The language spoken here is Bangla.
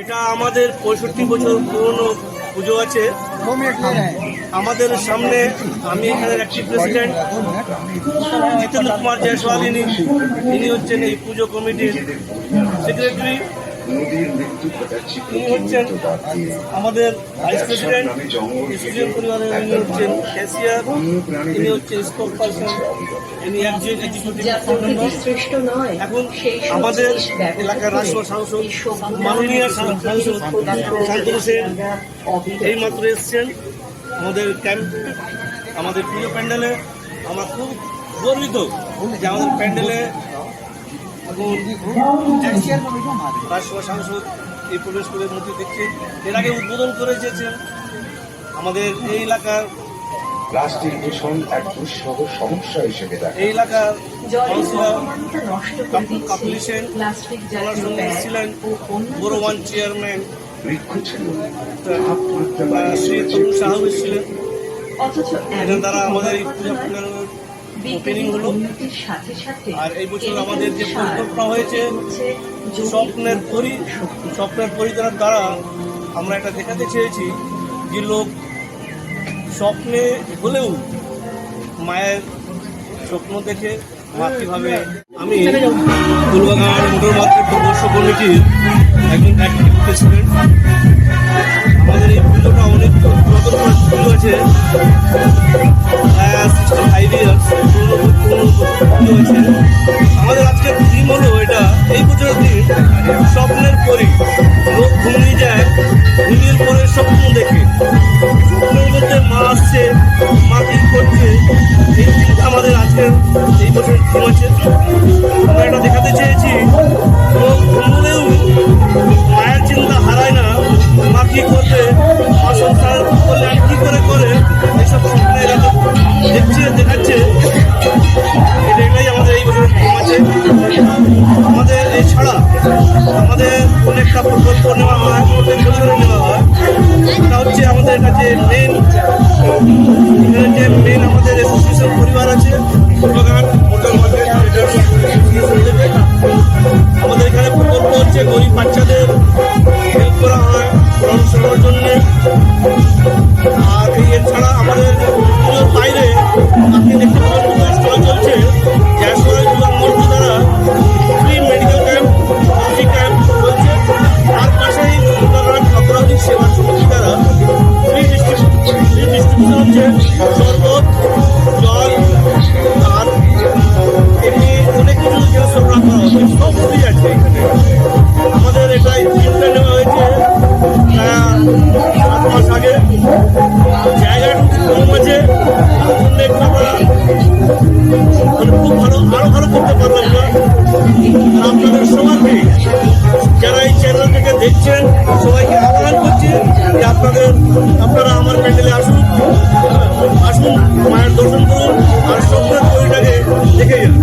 এটা আমাদের পঁয়ষট্টি বছর পুরনো পুজো আছে। আমাদের সামনে আমি এখানের একটি প্রেসিডেন্ট জিতেন্দ্র কুমার জয়সওয়াল, ইনি ইনি হচ্ছেন এই পুজো কমিটির সেক্রেটারি ইনি হচ্ছেন আমাদের ভাইস প্রেসিডেন্ট পরিবারের ইনি হচ্ছেন ক্যাশিয়ার ইনি হচ্ছেন স্পোক পার্সন ইনি একজন এক্সিকিউটিভ নয় এখন আমাদের এলাকার রাষ্ট্র সভ্য মাননীয় সাংসদ শান্তনু সেন এই মাত্র এসছেন। আমাদের ক্যাম্প আমাদের পুজো প্যান্ডেলে আমরা খুব গর্বিত যে আমাদের প্যান্ডেলে সাংসদ এই প্রবেশ করে মূর্তি দেখছে এর আগে উদ্বোধন করে যেছেন আমাদের এই এলাকার প্লাস্টিক দূষণ এক দুঃসহ সমস্যা হিসেবে দেখা। এই এলাকার কাপুলি সেন, ওনার সঙ্গে বড় ওয়ান চেয়ারম্যান। বৃক্ষ ছিল। শ্রী তরুণ সাহু এখানে তারা আমাদের এই পূজা প্যান্ডেলের ওপেনিং হলো। আর এই বছর আমাদের যে পরিকল্পনা হয়েছে স্বপ্নের পরি স্বপ্নের পরিচালনার দ্বারা আমরা এটা দেখাতে চেয়েছি যে লোক স্বপ্নে হলেও মায়ের স্বপ্ন দেখে মা কীভাবে আমি ফুলবাগান মোটর বর্ষ কমিটির একজন অ্যাক্টিভ প্রেসিডেন্ট আমাদের এই পুজোটা অনেক পুরাতন পুজো আছে সিক্সটি ফাইভ ইয়ার্স পুজো আছে আমাদের আজকের থিম হলো এটা। এই বছরের দিন স্বপ্নের পরি। লোক ঘুমিয়ে যায়, ঘুমিয়ে পরে স্বপ্ন দেখে। স্বপ্নের মধ্যে মা আসছে, মা করছে? এই আমাদের আজকের এই বছরের থিম আছে আমরা এটা দেখাতে চেয়েছি। কাছে মেন এখানে যে মেন আমাদের অ্যাসোসিয়েশন পরিবার আছে আমাদের এখানে প্রকল্প হচ্ছে গরিব বাচ্চাদের হেল্প করা হয়, পড়াশোনার জন্য। আর এছাড়া আমাদের বাইরে আপনি দেখতে পাবেন সাত মাস আগে জায়গাটা কম আছে খুব ভালো, আরও ভালো করতে আমরা। আর আপনাদের সবাইকে, যারা এই চ্যানেলটাকে দেখছেন, সবাইকে আহ্বান করছি যে আপনাদের, আপনারা আমার প্যান্ডেলে আসুন। আসুন, মায়ের দর্শন করুন, আর স্বপ্নের বইটাকে দেখে যান।